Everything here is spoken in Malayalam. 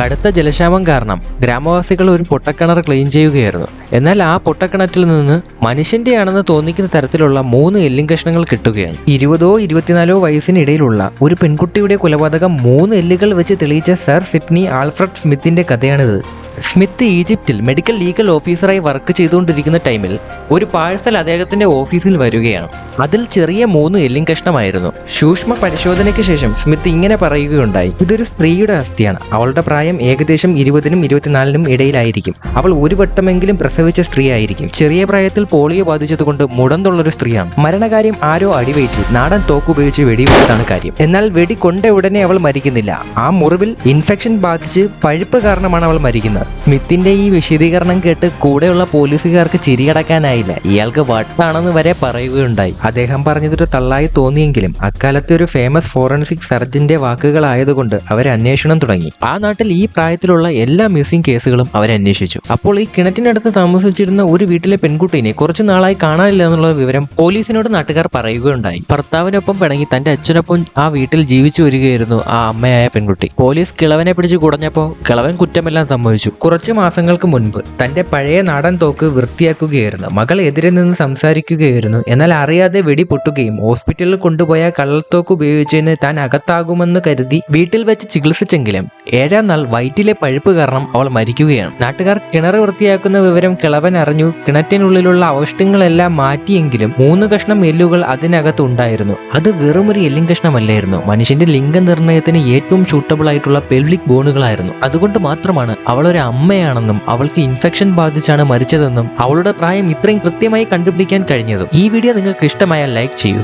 കടുത്ത ജലക്ഷാമം കാരണം ഗ്രാമവാസികൾ ഒരു പൊട്ടക്കിണർ ക്ലീൻ ചെയ്യുകയായിരുന്നു. എന്നാൽ ആ പൊട്ടക്കിണറ്റിൽ നിന്ന് മനുഷ്യന്റെയാണെന്ന് തോന്നിക്കുന്ന തരത്തിലുള്ള മൂന്ന് എല്ലിൻ കഷ്ണങ്ങൾ കിട്ടുകയാണ്. ഇരുപതോ ഇരുപത്തിനാലോ വയസ്സിനിടയിലുള്ള ഒരു പെൺകുട്ടിയുടെ കൊലപാതകം മൂന്ന് എല്ലുകൾ വെച്ച് തെളിയിച്ച സർ സിഡ്നി ആൽഫ്രഡ് സ്മിത്തിന്റെ കഥയാണിത്. സ്മിത്ത് ഈജിപ്തിൽ മെഡിക്കൽ ലീഗൽ ഓഫീസറായി വർക്ക് ചെയ്തുകൊണ്ടിരിക്കുന്ന ടൈമിൽ ഒരു പാഴ്സൽ അദ്ദേഹത്തിന്റെ ഓഫീസിൽ വരികയാണ്. അതിൽ ചെറിയ മൂന്ന് എല്ലിങ് കഷ്ണമായിരുന്നു. സൂക്ഷ്മ പരിശോധനയ്ക്ക് ശേഷം സ്മിത്ത് ഇങ്ങനെ പറയുകയുണ്ടായി. ഇതൊരു സ്ത്രീയുടെ അസ്ഥിയാണ്. അവളുടെ പ്രായം ഏകദേശം ഇരുപതിനും ഇരുപത്തിനാലിനും ഇടയിലായിരിക്കും. അവൾ ഒരു വട്ടമെങ്കിലും പ്രസവിച്ച സ്ത്രീ ആയിരിക്കും ചെറിയ പ്രായത്തിൽ പോളിയോ ബാധിച്ചതുകൊണ്ട് മുടന്തുള്ളൊരു സ്ത്രീയാണ്. മരണകാര്യം ആരോ അടിവയറ്റി നാടൻ തോക്കുപയോഗിച്ച് വെടിവെച്ചതാണ് കാര്യം. എന്നാൽ വെടി കൊണ്ട ഉടനെ അവൾ മരിക്കുന്നില്ല. ആ മുറിവിൽ ഇൻഫെക്ഷൻ ബാധിച്ച് പഴുപ്പ് കാരണമാണ് അവൾ മരിക്കുന്നത്. സ്മിത്തിന്റെ ഈ വിശദീകരണം കേട്ട് കൂടെയുള്ള പോലീസുകാർക്ക് ചിരിയടക്കാനായില്ല ഇയാൾക്ക് വട്ടാണെന്ന് വരെ പറയുകയുണ്ടായി. അദ്ദേഹം പറഞ്ഞതൊരു തള്ളായി തോന്നിയെങ്കിലും അക്കാലത്തെ ഒരു ഫേമസ് ഫോറൻസിക് സർജന്റെ വാക്കുകളായതുകൊണ്ട് അവർ അന്വേഷണം തുടങ്ങി. ആ നാട്ടിൽ ഈ പ്രായത്തിലുള്ള എല്ലാ മിസ്സിംഗ് കേസുകളും അവർ അന്വേഷിച്ചു. അപ്പോൾ ഈ കിണറ്റിനടുത്ത് താമസിച്ചിരുന്ന ഒരു വീട്ടിലെ പെൺകുട്ടീനെ കുറച്ചു നാളായി കാണാനില്ല എന്നുള്ള വിവരം പോലീസിനോട് നാട്ടുകാർ പറയുകയുണ്ടായി. ഭർത്താവിനൊപ്പം പിണങ്ങി തന്റെ അച്ഛനൊപ്പം ആ വീട്ടിൽ ജീവിച്ചു വരികയായിരുന്നു ആ അമ്മയായ പെൺകുട്ടി. പോലീസ് കിളവനെ പിടിച്ചു കുടഞ്ഞപ്പോൾ കിളവൻ കുറ്റമെല്ലാം സമ്മതിച്ചു. കുറച്ചു മാസങ്ങൾക്ക് മുൻപ് തന്റെ പഴയ നാടൻ തോക്ക് വൃത്തിയാക്കുകയായിരുന്നു. മകൾ എതിരെ നിന്ന് സംസാരിക്കുകയായിരുന്നു. എന്നാൽ അറിയാതെ വെടി പൊട്ടുകയും ഹോസ്പിറ്റലിൽ കൊണ്ടുപോയ കള്ളത്തോക്ക് ഉപയോഗിച്ചതിന് താൻ അകത്താകുമെന്ന് കരുതി വീട്ടിൽ വെച്ച് ചികിത്സിച്ചെങ്കിലും ഏഴാം നാൾ വയറ്റിലെ പഴുപ്പ് കാരണം അവൾ മരിക്കുകയാണ്. നാട്ടുകാർ കിണർ വൃത്തിയാക്കുന്ന വിവരം കിളവൻ അറിഞ്ഞു. കിണറ്റിനുള്ളിലുള്ള അവശിഷ്ടങ്ങളെല്ലാം മാറ്റിയെങ്കിലും മൂന്ന് കഷ്ണം എല്ലുകൾ അതിനകത്ത് ഉണ്ടായിരുന്നു. അത് വെറുമൊരു എല്ലിങ് കഷ്ണമല്ലായിരുന്നു. മനുഷ്യന്റെ ലിംഗനിർണയത്തിന് ഏറ്റവും ഷൂട്ടബിൾ ആയിട്ടുള്ള പെൽവിക് ബോണുകളായിരുന്നു അതുകൊണ്ട് മാത്രമാണ് അവൾ ഒരു അമ്മയാണെന്നും അവൾക്ക് ഇൻഫെക്ഷൻ ബാധിച്ചാണ് മരിച്ചതെന്നും അവളുടെ പ്രായം ഇത്രയും കൃത്യമായി കണ്ടുപിടിക്കാൻ കഴിഞ്ഞതും. ഈ വീഡിയോ നിങ്ങൾക്ക് ഇഷ്ടമായാൽ ലൈക്ക് ചെയ്യൂ.